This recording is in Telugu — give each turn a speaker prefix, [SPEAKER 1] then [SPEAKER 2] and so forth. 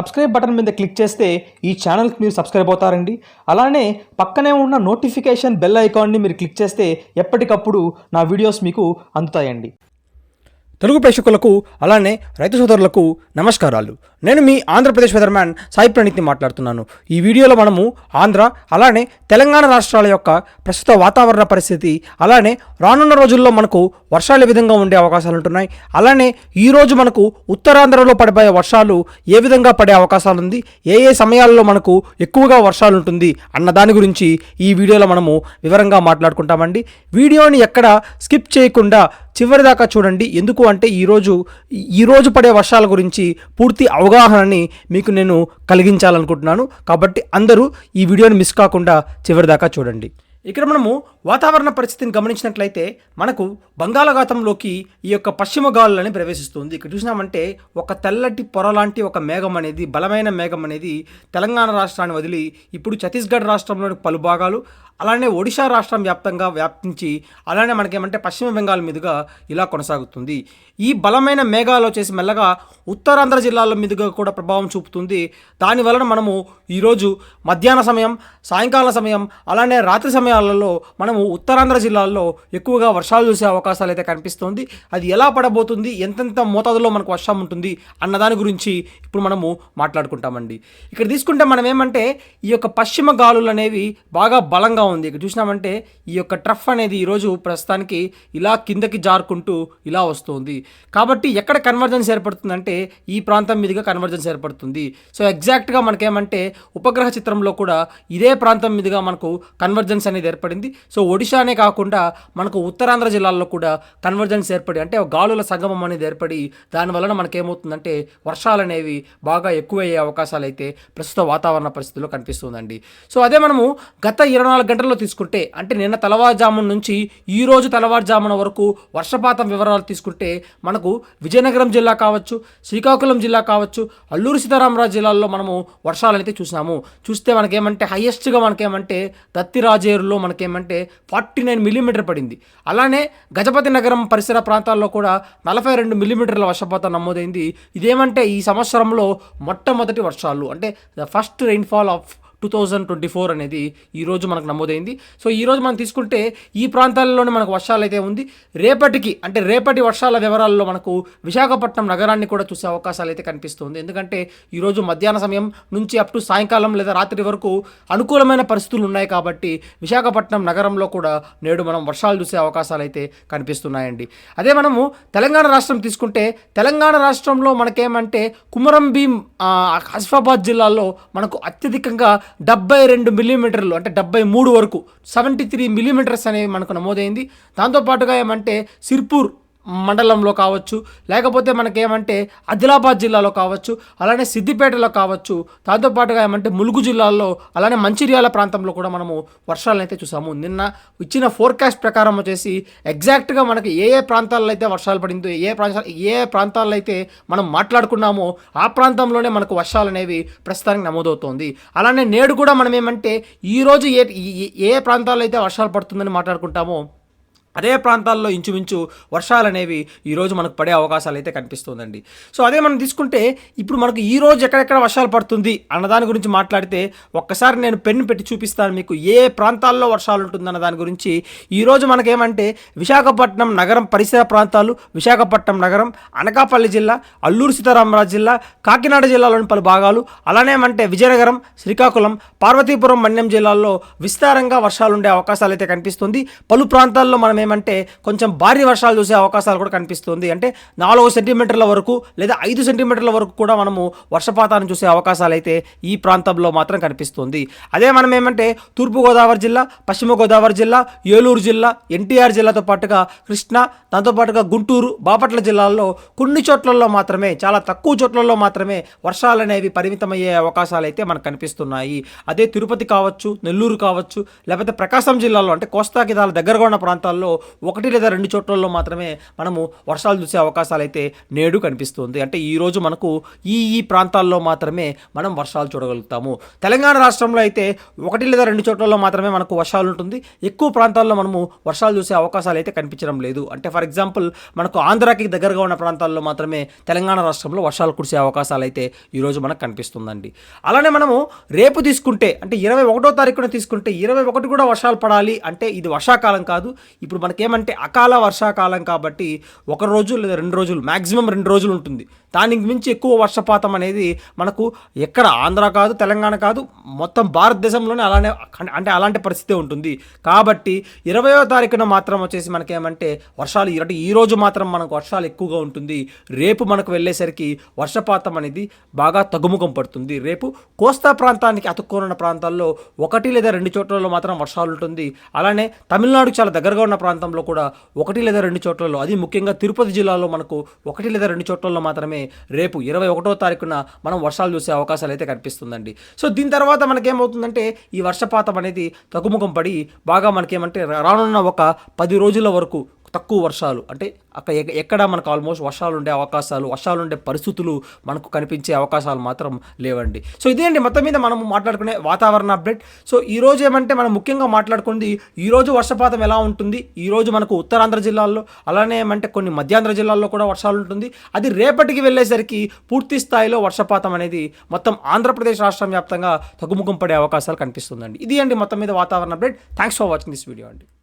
[SPEAKER 1] సబ్స్క్రైబ్ బటన్ మీద క్లిక్ చేస్తే ఈ ఛానల్కి మీరు సబ్స్క్రైబ్ అవుతారండి అలానే పక్కనే ఉన్న నోటిఫికేషన్ బెల్ ఐకాన్ని మీరు క్లిక్ చేస్తే ఎప్పటికప్పుడు నా వీడియోస్ మీకు అందుతాయండి తెలుగు ప్రేక్షకులకు అలానే రైతు సోదరులకు నమస్కారాలు నేను మీ ఆంధ్రప్రదేశ్ వెదర్మ్యాన్ సాయి ప్రణీత్ని మాట్లాడుతున్నాను ఈ వీడియోలో మనము ఆంధ్ర అలానే తెలంగాణ రాష్ట్రాల యొక్క ప్రస్తుత వాతావరణ పరిస్థితి అలానే రానున్న రోజుల్లో మనకు వర్షాలు విధంగా ఉండే అవకాశాలు ఉంటున్నాయి అలానే ఈరోజు మనకు ఉత్తరాంధ్రలో పడిపోయే వర్షాలు ఏ విధంగా పడే అవకాశాలు ఉంది ఏ ఏ సమయాల్లో మనకు ఎక్కువగా వర్షాలు ఉంటుంది అన్న దాని గురించి ఈ వీడియోలో మనము వివరంగా మాట్లాడుకుంటామండి వీడియోని ఎక్కడ స్కిప్ చేయకుండా చివరిదాకా చూడండి ఎందుకు అంటే ఈరోజు ఈరోజు పడే వర్షాల గురించి పూర్తి అవగాహనని మీకు నేను కలిగించాలనుకుంటున్నాను కాబట్టి అందరూ ఈ వీడియోని మిస్ కాకుండా చివరిదాకా చూడండి ఇక్కడ మనము వాతావరణ పరిస్థితిని గమనించినట్లయితే మనకు బంగాళాఖాతంలోకి ఈ యొక్క పశ్చిమ గాలులని ప్రవేశిస్తుంది ఇక్కడ చూసినామంటే ఒక తెల్లటి పొర లాంటి ఒక మేఘం అనేది బలమైన మేఘం అనేది తెలంగాణ రాష్ట్రాన్ని వదిలి ఇప్పుడు ఛత్తీస్గఢ్ రాష్ట్రంలోని పలు భాగాలు అలానే ఒడిశా రాష్ట్రం వ్యాప్తంగా వ్యాపించి అలానే మనకేమంటే పశ్చిమ బెంగాల్ మీదుగా ఇలా కొనసాగుతుంది ఈ బలమైన మేఘాలు వచ్చేసి మెల్లగా ఉత్తరాంధ్ర జిల్లాల మీదుగా కూడా ప్రభావం చూపుతుంది దానివలన మనము ఈరోజు మధ్యాహ్న సమయం సాయంకాల సమయం అలానే రాత్రి సమయాలలో మనము ఉత్తరాంధ్ర జిల్లాల్లో ఎక్కువగా వర్షాలు చూసే అవకాశాలు అయితే కనిపిస్తుంది అది ఎలా పడబోతుంది ఎంతెంత మోతాదులో మనకు వర్షం ఉంటుంది అన్నదాని గురించి ఇప్పుడు మనము మాట్లాడుకుంటామండి ఇక్కడ తీసుకుంటే మనం ఏమంటే ఈ యొక్క పశ్చిమ గాలులు అనేవి బాగా బలంగా ఉంది ఇక చూసినామంటే ఈ యొక్క ట్రఫ్ అనేది ఈరోజు ప్రస్తుతానికి ఇలా కిందకి జారుకుంటూ ఇలా వస్తుంది కాబట్టి ఎక్కడ కన్వర్జెన్స్ ఏర్పడుతుందంటే ఈ ప్రాంతం మీదుగా కన్వర్జెన్స్ ఏర్పడుతుంది సో ఎగ్జాక్ట్గా మనకేమంటే ఉపగ్రహ చిత్రంలో కూడా ఇదే ప్రాంతం మీదుగా మనకు కన్వర్జెన్స్ అనేది ఏర్పడింది సో ఒడిశానే కాకుండా మనకు ఉత్తరాంధ్ర జిల్లాల్లో కూడా కన్వర్జెన్స్ ఏర్పడి అంటే గాలుల సంగమం అనేది ఏర్పడి దానివలన మనకేమవుతుందంటే వర్షాలు అనేవి బాగా ఎక్కువయ్యే అవకాశాలు అయితే ప్రస్తుత వాతావరణ పరిస్థితుల్లో కనిపిస్తుందండి సో అదే మనము గత ఇరవై నాలుగు గంటల్లో తీసుకుంటే అంటే నిన్న తెల్లవారుజామున నుంచి ఈ రోజు తెల్లవారుజామున వరకు వర్షపాతం వివరాలు తీసుకుంటే మనకు విజయనగరం జిల్లా కావచ్చు శ్రీకాకుళం జిల్లా కావచ్చు అల్లూరు సీతారామరాజు జిల్లాల్లో మనము అయితే చూసినాము చూస్తే మనకేమంటే హయ్యెస్ట్గా మనకేమంటే దత్తిరాజేరులో మనకేమంటే ఫార్టీ నైన్ మిల్లీమీటర్ పడింది అలానే గజపతి నగరం పరిసర ప్రాంతాల్లో కూడా నలభై రెండు మిల్లీమీటర్ల వర్షపాతం నమోదైంది ఇదేమంటే ఈ సంవత్సరంలో మొట్టమొదటి వర్షాలు అంటే the first rainfall of two thousand twenty four అనేది ఈరోజు మనకు నమోదైంది సో ఈరోజు మనం తీసుకుంటే ఈ ప్రాంతాల్లోనే మనకు వర్షాలు అయితే ఉంది రేపటికి అంటే రేపటి వర్షాల వివరాల్లో మనకు విశాఖపట్నం నగరాన్ని కూడా చూసే అవకాశాలు అయితే కనిపిస్తుంది ఎందుకంటే ఈరోజు మధ్యాహ్న సమయం నుంచి అప్ టు సాయంకాలం లేదా రాత్రి వరకు అనుకూలమైన పరిస్థితులు ఉన్నాయి కాబట్టి విశాఖపట్నం నగరంలో కూడా నేడు మనం వర్షాలు చూసే అవకాశాలు అయితే కనిపిస్తున్నాయండి అదే మనము తెలంగాణ రాష్ట్రం తీసుకుంటే తెలంగాణ రాష్ట్రంలో మనకేమంటే కుమరం భీం ఆసిఫాబాద్ జిల్లాలో మనకు అత్యధికంగా డెబ్బై రెండు మిల్లీమీటర్లు అంటే డెబ్బై మూడు వరకు సెవెంటీ త్రీ మిల్లీమీటర్స్ అనేవి మనకు నమోదైంది దాంతోపాటుగా ఏమంటే సిర్పూర్ మండలంలో కావచ్చు లేకపోతే మనకేమంటే ఆదిలాబాద్ జిల్లాలో కావచ్చు అలానే సిద్దిపేటలో కావచ్చు దాంతోపాటుగా ఏమంటే ములుగు జిల్లాలో అలానే మంచిర్యాల ప్రాంతంలో కూడా మనము వర్షాలను అయితే చూసాము నిన్న ఇచ్చిన ఫోర్కాస్ట్ ప్రకారం వచ్చేసి ఎగ్జాక్ట్గా మనకి ఏ ఏ ప్రాంతాల్లో అయితే వర్షాలు పడిందో ఏ ప్రాంత ఏ ప్రాంతాల్లో అయితే మనం మాట్లాడుకున్నామో ఆ ప్రాంతంలోనే మనకు వర్షాలు అనేవి ప్రస్తుతానికి నమోదవుతోంది అలానే నేడు కూడా మనం ఏమంటే ఈరోజు ఏ ఏ ప్రాంతాల్లో అయితే వర్షాలు పడుతుందని మాట్లాడుకుంటామో అదే ప్రాంతాల్లో ఇంచుమించు వర్షాలు అనేవి ఈరోజు మనకు పడే అవకాశాలు అయితే కనిపిస్తుందండి సో అదే మనం తీసుకుంటే ఇప్పుడు మనకు ఈ రోజు ఎక్కడెక్కడ వర్షాలు పడుతుంది అన్నదాని గురించి మాట్లాడితే ఒక్కసారి నేను పెన్ను పెట్టి చూపిస్తాను మీకు ఏ ప్రాంతాల్లో వర్షాలు ఉంటుందన్న దాని గురించి ఈరోజు మనకేమంటే విశాఖపట్నం నగరం పరిసర ప్రాంతాలు విశాఖపట్నం నగరం అనకాపల్లి జిల్లా అల్లూరు సీతారామరాజు జిల్లా కాకినాడ జిల్లాలోని పలు భాగాలు అలానే అంటే విజయనగరం శ్రీకాకుళం పార్వతీపురం మన్యం జిల్లాల్లో విస్తారంగా వర్షాలు ఉండే అవకాశాలు అయితే కనిపిస్తుంది పలు ప్రాంతాల్లో మనం ఏమంటే కొంచెం భారీ వర్షాలు చూసే అవకాశాలు కూడా కనిపిస్తుంది అంటే నాలుగు సెంటీమీటర్ల వరకు లేదా ఐదు సెంటీమీటర్ల వరకు కూడా మనము వర్షపాతాన్ని చూసే అవకాశాలు అయితే ఈ ప్రాంతంలో మాత్రం కనిపిస్తుంది అదే మనం ఏమంటే తూర్పుగోదావరి జిల్లా పశ్చిమ గోదావరి జిల్లా ఏలూరు జిల్లా ఎన్టీఆర్ జిల్లాతో పాటుగా కృష్ణా దాంతోపాటుగా గుంటూరు బాపట్ల జిల్లాల్లో కొన్ని చోట్లలో మాత్రమే చాలా తక్కువ చోట్లలో మాత్రమే వర్షాలు అనేవి పరిమితమయ్యే అవకాశాలు అయితే మనకు కనిపిస్తున్నాయి అదే తిరుపతి కావచ్చు నెల్లూరు కావచ్చు లేకపోతే ప్రకాశం జిల్లాలో అంటే కోస్తా దగ్గరగా ఉన్న ప్రాంతాల్లో రాష్ట్రాల్లో ఒకటి లేదా రెండు చోట్లలో మాత్రమే మనము వర్షాలు చూసే అవకాశాలు అయితే నేడు కనిపిస్తుంది అంటే ఈరోజు మనకు ఈ ఈ ప్రాంతాల్లో మాత్రమే మనం వర్షాలు చూడగలుగుతాము తెలంగాణ రాష్ట్రంలో అయితే ఒకటి లేదా రెండు చోట్లలో మాత్రమే మనకు వర్షాలు ఉంటుంది ఎక్కువ ప్రాంతాల్లో మనము వర్షాలు చూసే అవకాశాలు అయితే కనిపించడం లేదు అంటే ఫర్ ఎగ్జాంపుల్ మనకు ఆంధ్రాకి దగ్గరగా ఉన్న ప్రాంతాల్లో మాత్రమే తెలంగాణ రాష్ట్రంలో వర్షాలు కురిసే అవకాశాలు అయితే ఈరోజు మనకు కనిపిస్తుందండి అలానే మనము రేపు తీసుకుంటే అంటే ఇరవై ఒకటో తారీఖున తీసుకుంటే ఇరవై ఒకటి కూడా వర్షాలు పడాలి అంటే ఇది వర్షాకాలం కాదు ఇప్పుడు మనకేమంటే అకాల వర్షాకాలం కాబట్టి ఒక రోజు లేదా రెండు రోజులు మ్యాక్సిమం రెండు రోజులు ఉంటుంది దానికి మించి ఎక్కువ వర్షపాతం అనేది మనకు ఎక్కడ ఆంధ్ర కాదు తెలంగాణ కాదు మొత్తం భారతదేశంలోనే అలానే అంటే అలాంటి పరిస్థితి ఉంటుంది కాబట్టి ఇరవయో తారీఖున మాత్రం వచ్చేసి మనకేమంటే వర్షాలు అంటే ఈరోజు మాత్రం మనకు వర్షాలు ఎక్కువగా ఉంటుంది రేపు మనకు వెళ్ళేసరికి వర్షపాతం అనేది బాగా తగ్గుముఖం పడుతుంది రేపు కోస్తా ప్రాంతానికి అతుక్కోనున్న ప్రాంతాల్లో ఒకటి లేదా రెండు చోట్లలో మాత్రం వర్షాలు ఉంటుంది అలానే తమిళనాడు చాలా దగ్గరగా ఉన్న ప్రాంతంలో కూడా ఒకటి లేదా రెండు చోట్లలో అది ముఖ్యంగా తిరుపతి జిల్లాలో మనకు ఒకటి లేదా రెండు చోట్లలో మాత్రమే కానీ రేపు ఇరవై ఒకటో తారీఖున మనం వర్షాలు చూసే అవకాశాలు అయితే కనిపిస్తుందండి సో దీని తర్వాత మనకేమవుతుందంటే ఈ వర్షపాతం అనేది తగ్గుముఖం పడి బాగా మనకేమంటే రానున్న ఒక పది రోజుల వరకు తక్కువ వర్షాలు అంటే అక్కడ ఎక్కడ మనకు ఆల్మోస్ట్ వర్షాలు ఉండే అవకాశాలు వర్షాలు ఉండే పరిస్థితులు మనకు కనిపించే అవకాశాలు మాత్రం లేవండి సో అండి మొత్తం మీద మనం మాట్లాడుకునే వాతావరణ అప్డేట్ సో ఈ రోజు ఏమంటే మనం ముఖ్యంగా మాట్లాడుకుంది ఈరోజు వర్షపాతం ఎలా ఉంటుంది ఈరోజు మనకు ఉత్తరాంధ్ర జిల్లాల్లో అలానే ఏమంటే కొన్ని మధ్యాంధ్ర జిల్లాల్లో కూడా వర్షాలు ఉంటుంది అది రేపటికి వెళ్ళేసరికి పూర్తి స్థాయిలో వర్షపాతం అనేది మొత్తం ఆంధ్రప్రదేశ్ రాష్ట్రం వ్యాప్తంగా తగ్గుముఖం పడే అవకాశాలు కనిపిస్తుందండి ఇది అండి మొత్తం మీద వాతావరణ update thanks for watching this video అండి